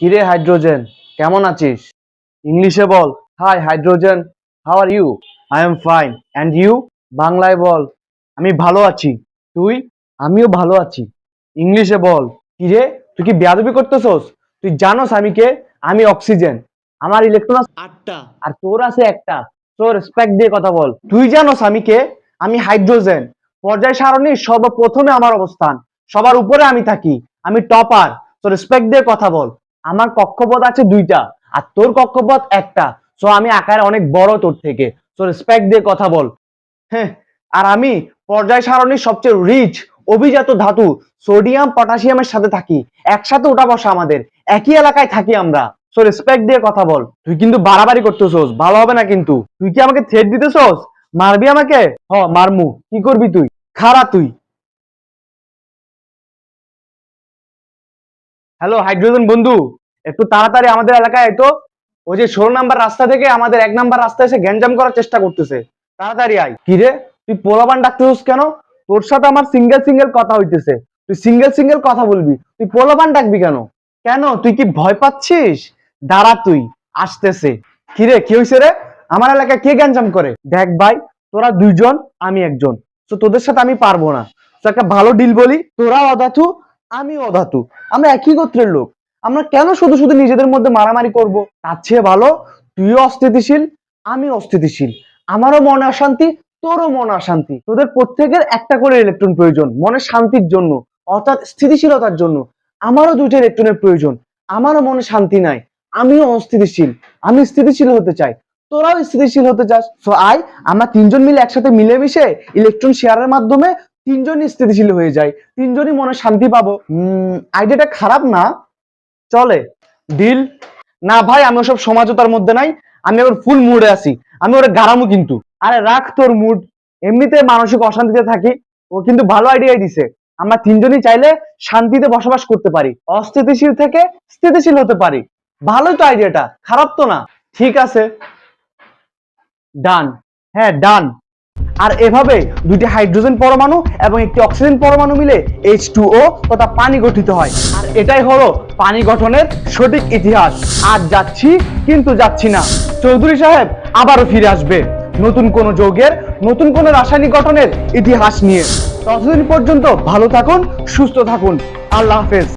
কিরে হাইড্রোজেন? কেমন আছিস? ইংলিশে বল hi hydrogen how are you? I am fine and you? বাংলায় বল আমি ভালো আছি। তুই? আমিও ভালো আছি। ইংলিশে বল কিরে তুই কি বেয়াদবি করতেছস? তুই জানোস আমি কে আমি অক্সিজেন। আমার ইলেকট্রন আটটা। আর তোর আছে একটা। তোর রেসপেক্ট দিয়ে কথা বল। তুই জানোস আমি কে আমি হাইড্রোজেন। পর্যায় সারণীর সর্বপ্রথমে আমার অবস্থান। সবার উপরে আমি থাকি। আমি টপার। তো রেসপেক্ট দিয়ে কথা বল। আমার কক্ষপথ আছে দুইটা আর তোর কক্ষপথ একটা। সো আমি আকারে অনেক বড় তোর থেকে। সো রেসপেক্ট দিয়ে কথা বল। হ্যাঁ আর আমি পর্যায় সারণীর সবচেয়ে রিচ অভিজাত ধাতু সোডিয়াম পটাশিয়ামের সাথে থাকি। একসাথে ওঠা বসা আমাদের। একই এলাকায় থাকি আমরা। সো রেসপেক্ট দিয়ে কথা বল। তুই কিন্তু বাড়াবাড়ি করতেছস। ভালো হবে না কিন্তু। তুই কি আমাকে থ্রেট দিতেছস? মারবি আমাকে? হ, মারমু। কি করবি তুই? খারা তুই। হ্যালো হাইড্রোজেন বন্ধু। একটু তাড়াতাড়ি আমাদের এলাকায় তো। ওই যে ষোলো নাম্বার রাস্তা থেকে আমাদের এক নাম্বার রাস্তায় এসে গ্যাঞ্জাম করার চেষ্টা করতেছে। তাড়াতাড়ি আয়। কি রে? তুই পোলাবান ডাকতেছিস কেন? তোর সাথে আমার সিঙ্গেল সিঙ্গেল কথা হইতেছে। তুই সিঙ্গেল সিঙ্গেল কথা বলবি। তুই পোলাবান ডাকবি কেন? কেন? তুই কি ভয় পাচ্ছিস? দাঁড়া তুই। আসতেছে। কি রে? কি হয়েছে রে? আমার এলাকায় কে গ্যাঞ্জাম করে? দেখ ভাই, তোরা দুইজন, আমি একজন। তো তোদের সাথে আমি পারব না। তো একটা ভালো ডিল বলি। তোরা অধাতু আমি অধাতু। আমরা একই গোত্রের লোক। আমরা কেন শুধু শুধু নিজেদের মধ্যে মারামারি করব? তার চেয়ে ভালো, তুইও অস্থিতিশীল আমি অস্থিতিশীল। আমারও মনে অশান্তি, তোরও মনে অশান্তি। তোদের প্রত্যেকের একটা করে ইলেকট্রন প্রয়োজন মনে শান্তির জন্য, অর্থাৎ স্থিতিশীলতার জন্য। আমারও দুইটা ইলেকট্রনের প্রয়োজন, আমারও মনে শান্তি নাই, আমিও অস্থিতিশীল, আমি স্থিতিশীল হতে চাই। তোরাও স্থিতিশীল হতে চাস। সো আই আমরা তিনজন মিলে একসাথে মিলেমিশে ইলেকট্রন শেয়ারের মাধ্যমে তিনজনই স্থিতিশীল হয়ে যায় তিনজনই মনে শান্তি পাবো। আইডিয়াটা খারাপ না চলে ডিল না ভাই, আমি ওসব সমাজতার মধ্যে নাই, আমি এখন ফুল মুডে আছি, আমি ওরা গারামু কিন্তু। আরে রাখ তোর মুড এমনিতে মানসিক অশান্তিতে থাকি, ও কিন্তু ভালো আইডিয়াই দিছে। আমরা তিনজনই চাইলে শান্তিতে বসবাস করতে পারি, অস্থিতিশীল থেকে স্থিতিশীল হতে পারি। ভালোই তো আইডিয়াটা খারাপ তো না। ঠিক আছে ডান হ্যাঁ ডান আর এভাবে দুটি হাইড্রোজেন পরমাণু এবং একটি অক্সিজেন পরমাণু মিলে এইচ টু ও তথা পানি গঠিত হয়। আর এটাই হলো পানি গঠনের সঠিক ইতিহাস। আর যাচ্ছি, কিন্তু যাচ্ছি না। চৌধুরী সাহেব আবারও ফিরে আসবে। নতুন কোন যৌগের, নতুন কোন রাসায়নিক গঠনের ইতিহাস নিয়ে। ততদিন পর্যন্ত ভালো থাকুন, সুস্থ থাকুন। আল্লাহ হাফেজ।